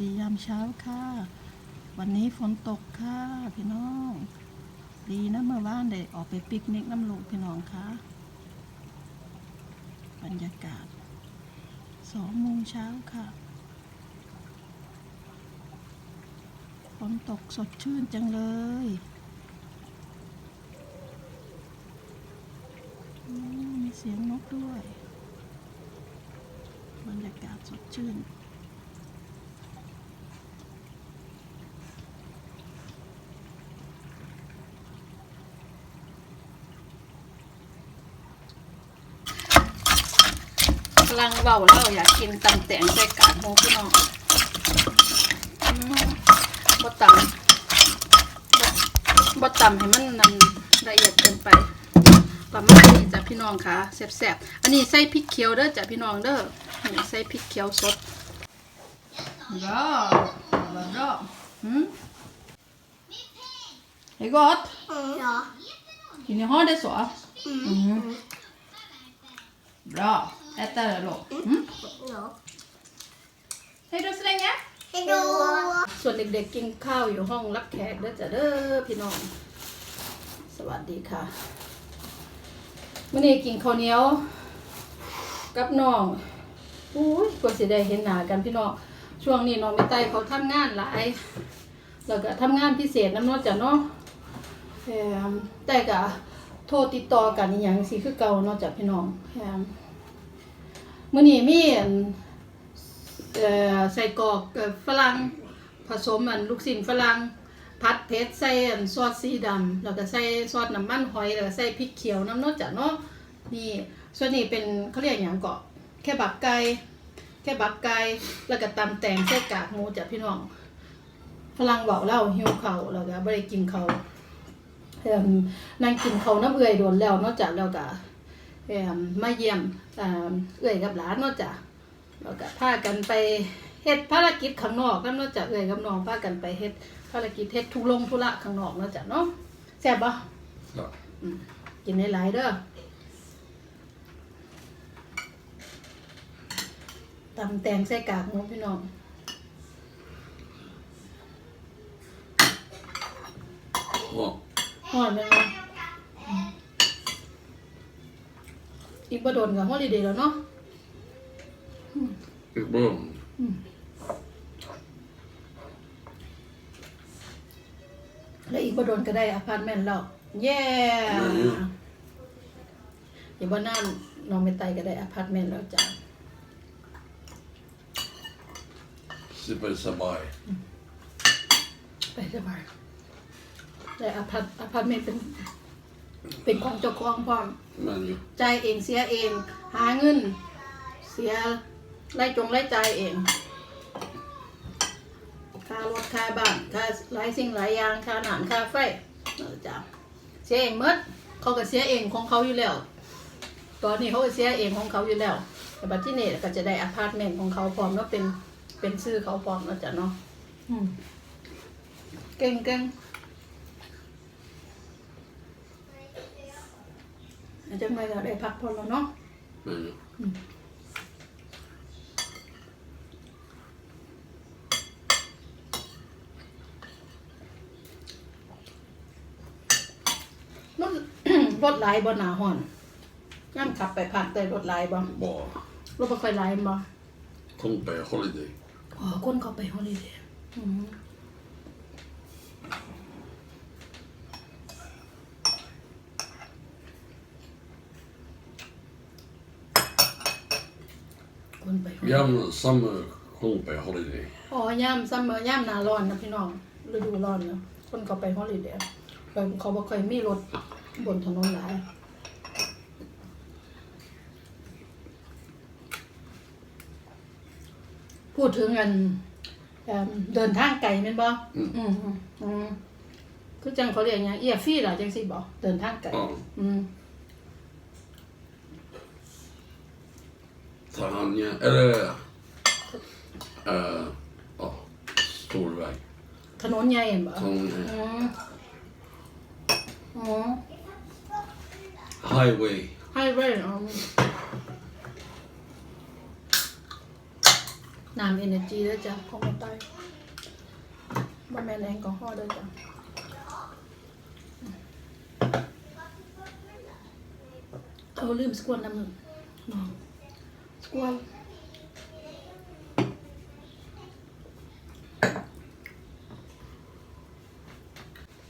ดียามเช้าค่ะ วันนี้ฝนตกค่ะพี่น้อง ดีนะเมื่อวานได้ออกไปปิกนิกน้ำลูกพี่น้องค่ะ บรรยากาศสองโมงเช้าค่ะฝนตกสดชื่นจังเลยมีเสียงนกด้วย บรรยากาศสดชื่น กำลังเบาแล้วอยากกินตำแตงใส่กากหมูพี่น้องอืมบ่ตำบ่บ่ตำให้มันนั่นละเอียดเกินไปประมาณนี้จ้ะพี่น้องค่ะแซ่บๆอันนี้ใส่พริกเขียวเด้อจ้ะพี่น้องเด้อนี่ใส่พริกเขียวสดรอรอหืม Det är gott. Ja. Vill ni ha det så? Mm. Bra. Äta det då. Mm. Ja. Hej då så länge. Hej då! ส่วนเด็กๆกินข้าวอยู่ห้องรับแขกเด้อจ้ะเด้อพี่น้อง สวัสดีค่ะมื่อนี้กินข้าวเหนียว กับน้องอุ้ยกว่าสิได้เห็นหน้ากันพี่น้อง ช่วงนี้น้องไม่ไต้เขาทำงานหลาย แล้วก็ทำงานพิเศษน้ำเนอกจากเนาะแถมแต่ก็โทรติดต่อกันอหย่างสิคือเก่าเนอกจากพี่น้องแถม มื่อนี้มีอันเอ่อใส่กรอกเอ่อฝรั่งผสมอันลูกชิ้นฝรั่งผัดเผ็ดใส่อันซอสสีดำแล้วก็ใส่ซอสน้ำมันหอยแล้วก็ใส่พริกเขียวน้ำนอกจากเนาะนี่ ส่วนนี้เป็นเขาเรียกอย่างเกาะแค่บักไก่แค่บักไก่แล้วก็ตำแตงใส่กากหมูจากพี่น้องฝรั่งบอกเล่าหิวเขาแล้วก็ไม่ได้กินเขาเอิ่มนั่งกินเขาน้ำเอื่อยโดนแล้วนอกจากแล้วก็ มมาเยี่ยมอ่าเอื่อยกับหลานเนอกจากเราก็พากันไปเฮ็ดภารกิจข้างนอกกันเนาะจ้ะเอ้ยกับน้องพากันไปเฮ็ดภารกิจเฮ็ดทุลงธุระข้างนอกเนาะจ้ะเนาะแซ่บบ่ Ja. กินหลายๆเด้อตำแตงใส่กากหมูพี่น้อง Ja. ฮอดแม่นบ่ อีกบ่โดนกับฮอลิเดย์แล้วเนาะ I början. แล้วอีกบ่โดนก็ได้อพาร์ตเมนต์แล้วเย้อืมอย่าบ่นานน้องไม่ไตก็ได้อพาร์ตเมนต์แล้วจ้ะ Super Sabai. ไปสบายแต่อพาร์ตอพาร์ตเมนต์เป็น เป็นของเจ้าของพร้อม Men ju. จ่ายเองเสียเอง หาเงิน เสียไล่จงไล่จ่ายเองค่ารถค่าบ้านค่าหลายสิ่งหลายอย่างค่าอาหารค่าไฟเออจ้ะเสียเองหมดเขาก็เสียเองของเขาอยู่แล้ว ตอนนี้เขาก็เสียเองของเขาอยู่แล้วแต่บัดที่นี่ก็จะได้อพาร์ตเมนต์ของเขาพร้อมแล้วเป็นเป็นชื่อเขาพร้อมแล้วจ้ะเนาะอืมเก่งเก่ง อาจจะไม่ก็ได้พักผ่อนแล้วเนาะ Men ju. รถ รถไหลายบ่หนาห่อนย่ำขับไปผ่านแต่รถไหลายบ่ Bara รถบ่ค่อยไหลายบ่ kom på holiday. อ๋อคนเขาไปฮอลิเดย์อืม คนไป holiday Gamla samma kom på holiday. อ๋อย่ำซัมเมอร์ย่ำหนาร้อนนะพี่น้องฤดูร้อนเนาะคนเขาไปฮอลิเดย์เขาเขาบ่ค่อยมีรถบนถนนหลายพูดถึงอันเอิ่มเดินทางไกลแม่นบ่อืมอืมอืมอืมคือจังเขาเรียกหยังเอียฟี่ล่ะจังซี่บ่เดินทางไกล Ja. อืม Tanja, eller... Uh, ja, stor väg. ถนนใหญ่เห็นบ่ Tanja. อืมอ๋อ Highway. ให้เว้ยอ๋อน้ำเอเนจีด้วยจ้ะของมาใต้บะแมนแอลกอฮอล์ด้วยจ้ะ เอาลืมสกวนน้ำหนึ่งน้องส กวน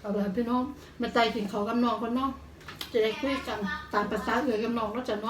เอาเลยพี่น้องมาใจถึงเขากำนองคนเน้องจะได้คุยกันตามภาษาเอือกับน้องเนาะจ้ะเนาะ